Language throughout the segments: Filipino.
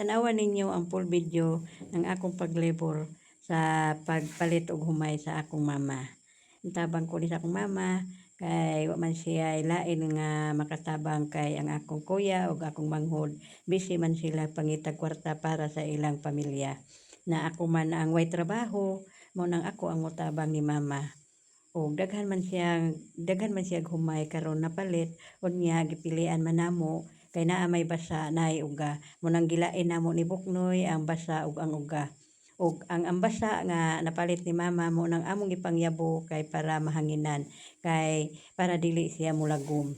tanawan ninyo ang full video ng akong paglabor sa pagpalit og humay sa akong mama. Tabang ko ni sa akong mama kay wa man siya lain nga makatabang kay ang akong kuya ug akong manghod. Busy man sila pangitag kwarta para sa ilang pamilya. Na ako man ang way trabaho mo nang ako ang motabang ni mama. Ug daghan man siyang daghan man siya humay karon napalit unya gipilian man namo kay naa may basa naay uga. Mo nang gilain namo ni Buknoy ang basa ug ang uga. Ug ang ambasa nga napalit ni mama mo nang among ipangyabo kay para mahanginan kay para dili siya mulagom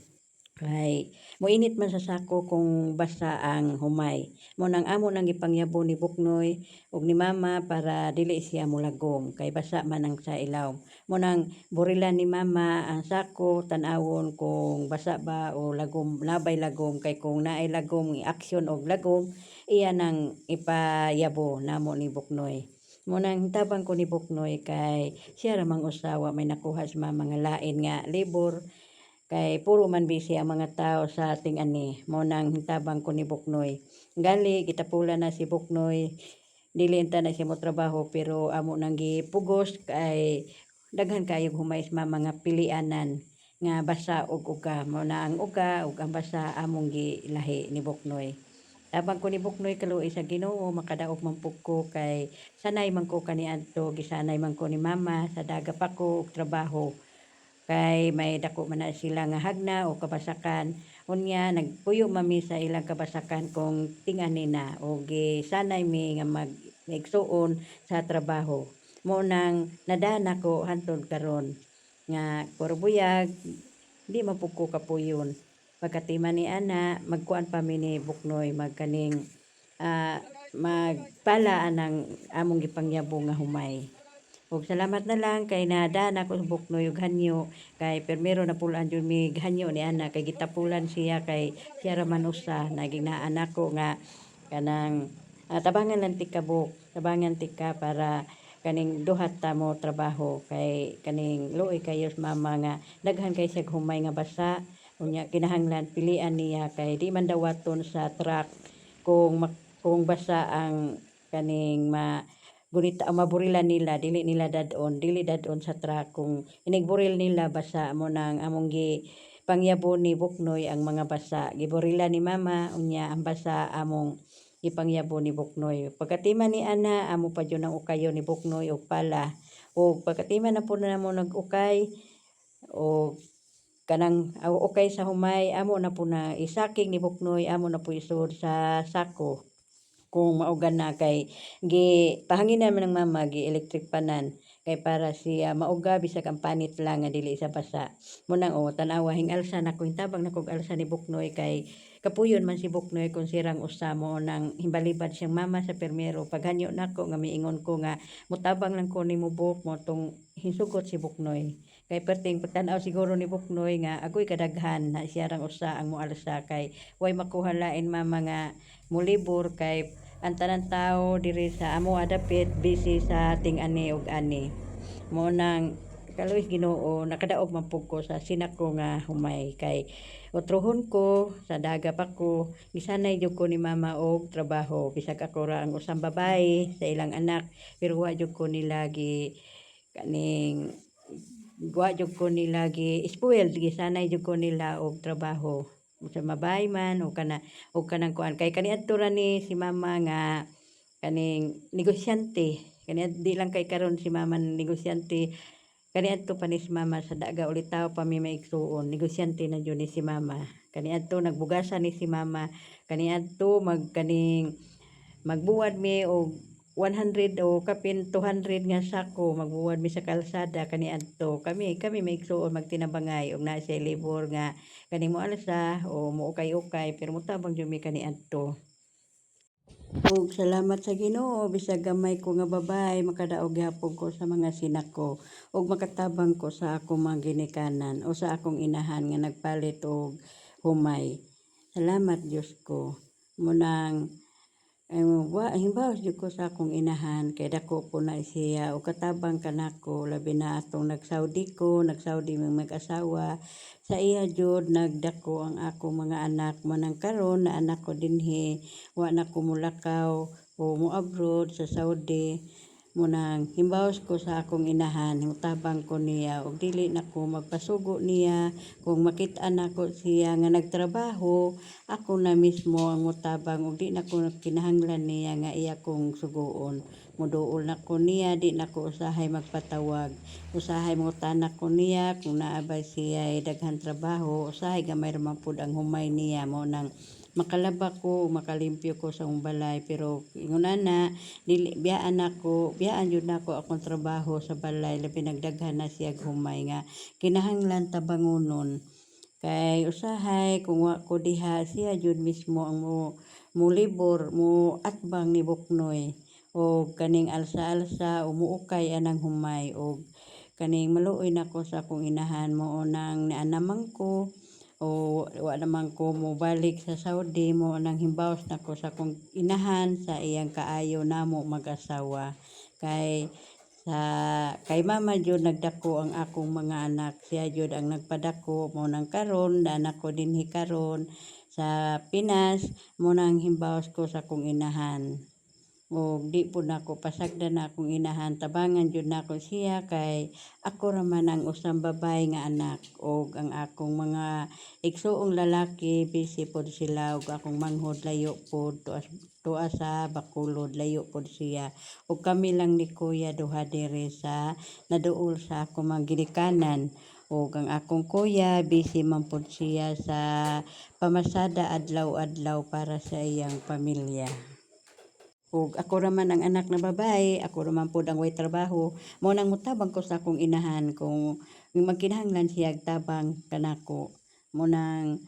kay moinit man sa sako kung basa ang humay. Mo nang amo nang ipangyabo ni Buknoy ug ni mama para dili siya mulagom kay basa man ang sa ilaw. Mo nang burilan ni mama ang sako tan-awon kung basa ba o lagom labay lagom kay kung naay lagom aksyon og lagom iya nang ipayabo namo ni Buknoy. Mo nang tabang ko ni Buknoy kay siya ramang usawa may nakuha sa mga lain nga libor kay puro man busy ang mga tao sa ating ani. Mo nang tabang ko ni Buknoy. Gali gitapula na si Buknoy. Dili enta na siya mo trabaho pero amo nang gipugos kay daghan kayo humay sa mga pilianan nga basa ug uga. Mo na ang uga ug ang basa among gilahi ni Buknoy. Tabang ko ni Buknoy kaluoy sa Ginoo makadaog man ko kay sanay man ko kaniadto gisanay man ko ni mama sa daga pa ko og trabaho kay may dako man na sila nga hagna o kabasakan. Unya nagpuyo mami sa ilang kabasakan kung tingani na o gisanay mi nga mag igsuon sa trabaho. Mo nang nadana ko hantod karon nga kurbuyag di man pud ko kapuyon. Pagkatima ni ana magkuan pa mi ni Buknoy magkaning ah, magpala anang among gipangyabo nga humay ug salamat na lang kay nadana ko sa Buknoy ug hanyo. Kay permero na pulaan jud mi hanyo ni ana. Kay gitapulan siya kay siya ra man usa naging naa ko nga kanang ah, tabangan lang ti kabuk. Tabangan ti para kaning duhat ta mo trabaho. Kay kaning luoy kayo mama nga daghan kay siya humay nga basa. Unya kinahanglan pilian niya. Kay di man dawaton sa truck kung kung basa ang kaning ma gunita ang maburilan nila dili nila dadon dili dadon sa truck kung inigburil nila basa mo nang among gi pangyabo ni Buknoy ang mga basa. Giburila ni mama unya ang basa among ipangyabo ni Buknoy. Pagkatima ni ana amo pa jud ang ukayo ni Buknoy og pala. Ug pagkatima na po na mo nag-ukay o kanang ukay sa humay amo na po na isaking ni Buknoy amo na po isud sa sako kung maugan na kay gi pahanginan man ng mama gi electric panan kay para siya mauga bisag ang panit lang nga dili sa basa. Mo nang o tanawa hingalsa na ko tabang na alsa ni Buknoy kay kapuyon man si Buknoy kung sirang usa mo nang himbalibad siyang mama sa permero. Paghanyo nako nga miingon ko nga mutabang lang ko ni mo Buk mo tong hinsugot si Buknoy. Kay perting pagtanaw siguro ni Buknoy nga agoy kadaghan na siya usa ang moalsa kay way makuha lain mama nga mulibor. Kay ang tanan tao diri sa amo adapit busy sa ating ani ug ani. Mo nang kaluoy Ginoo nakadaog man pud ko sa sinako nga humay. Kay utrohon ko sa daga pa ko gisanay jud ko ni mama og trabaho. Bisag ako ra ang usang babae sa ilang anak pero wa jud ko nila gi kaning wa jud ko nila gi spoiled. Gisanay jud ko nila og trabaho sa mabay man o kana o kanang kuan. Kay kaniadto ra ni si mama nga kaning negosyante. Kani di lang kay karon si mama negosyante. Kaniadto pa ni si mama sa daga ulit tao pa mi maigsuon negosyante na jud ni si mama. Kaniadto nagbugasan ni si mama. Kaniadto mag kaning magbuwad mi og 100 o kapin 200 nga sako magbuwad mi sa kalsada kaniadto kami kami maigsuon magtinabangay og naa siya libor nga kani mo alsa o mo ukay-ukay pero mutabang jud mi kaniadto ug salamat sa Ginoo bisag gamay ko nga babay makadaog gyapon ko sa mga sinak ko ug makatabang ko sa akong mga ginikanan o sa akong inahan nga nagpalit og humay. Salamat Dios ko. Munang Ay wa himbaw jud ko sa akong inahan kay dako po na siya o katabang kanako labi na atong nag-Saudi ko, nag-Saudi mi mag-asawa. Sa iya jud nagdako ang akong mga anak mo nang karon na anak ko dinhi wa na ko mulakaw o mo abroad sa Saudi mo nang himbaws ko sa akong inahan mutabang ko niya ug dili na ko magpasugo niya. Kung makit-an nako siya nga nagtrabaho ako na mismo ang mutabang ug di na ko kinahanglan niya nga iya kong suguon muduol na ko niya di na ko usahay magpatawag. Usahay mo tanak ko niya kung naabay siya ay daghan trabaho usahay gamay ra man pud ang humay niya mo nang makalaba ko makalimpyo ko sa balay pero ingon ana dili biyaan ako biyaan jud nako akong trabaho sa balay labi nagdaghan na siya humay nga kinahanglan tabangonon kay usahay kung wa ko diha siya jud mismo ang mo mulibor mo atbang ni Buknoy. O kaning alsa-alsa o muukay anang humay o kaning maluoy nako sa akong inahan mo nang nianamang ko o wa naman ko mo balik sa Saudi mo nang himbaws nako sa akong inahan sa iyang kaayo namo mag-asawa. Kay sa kay mama jud nagdako ang akong mga anak. Siya jud ang nagpadako mo nang karon na anak ko dinhi karon. Sa Pinas mo nang himbaws ko sa akong inahan o di po nako pasagdan na akong inahan. Tabangan jud nako siya kay ako ra man ang usang babay nga anak o ang akong mga igsuong lalaki busy pod sila ug akong manghod layo pod tuas tuwa sa Bacolod layo pod siya. Ug kami lang ni kuya duha diri sa naduol sa akong mga ginikanan. Ug ang akong kuya busy man pod siya sa pamasada adlaw-adlaw para sa iyang pamilya ug ako raman ang anak na babae ako raman pod ang way trabaho. Mo nang mutabang ko sa akong inahan kung magkinahanglan siya tabang kanako. Mo nang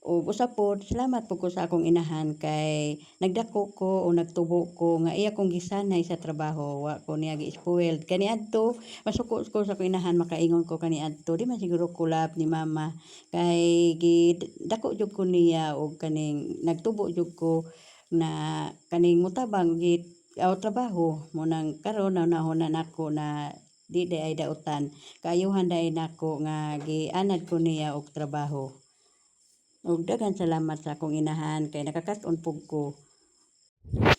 ug usa pod salamat po ko sa akong inahan kay nagdako ko o nagtubo ko nga iya kong gisanay sa trabaho. Wa ko niya gi-spoiled. Kaniadto masuko ko sa akong inahan makaingon ko kaniadto. Di man siguro kulap ni mama. Kay gi dako jud ko niya og kaning nagtubo jud ko na kaning mutabang git aw trabaho mo nang karon na nako na di di ay dautan. Kaayuhan dai nako nga gianad ko niya og trabaho. Ug daghan salamat sa akong inahan kay nakakat-on pug ko.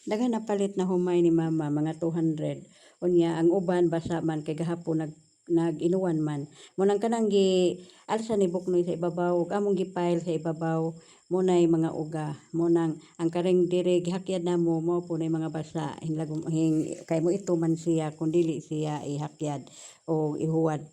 Daghan na palit na humay ni mama mga 200 unya ang uban basa man kay gahapon nag nag-inuwan man. Mo nang kanang gi alsa ni Buknoy sa ibabaw ug among gipile sa ibabaw mo nay mga uga. Mo nang ang karing diri gihakyad namo mo po nay mga basa. Hinlagom hing kay mo ito man siya kun dili siya ihakyad o ihuwad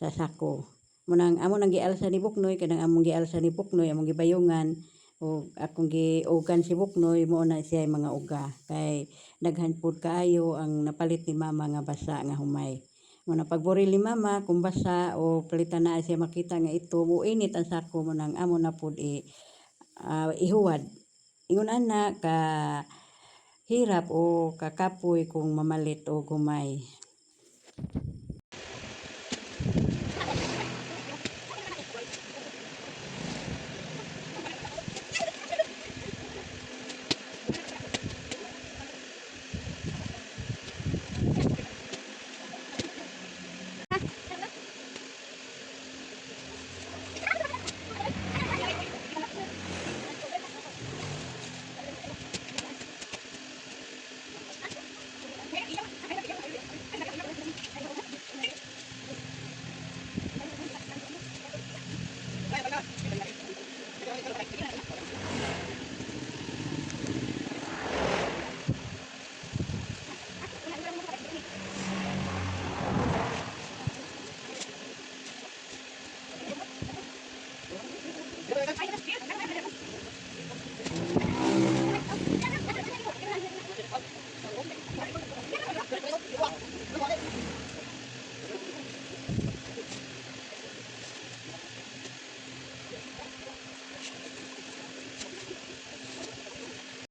sa sako. Mo nang amo nang gialsa ni Buknoy kanang among gialsa ni Buknoy among gibayungan o akong giugan si Buknoy mo na siya mga uga. Kay daghan pud kaayo ang napalit ni mama nga basa nga humay mo na pagburi ni mama kung basa o palitan na siya makita nga ito mo init ang sako mo nang amo na pud i ah, ihuwad. Ingon ana ka hirap o kakapoy kung mamalit o gumay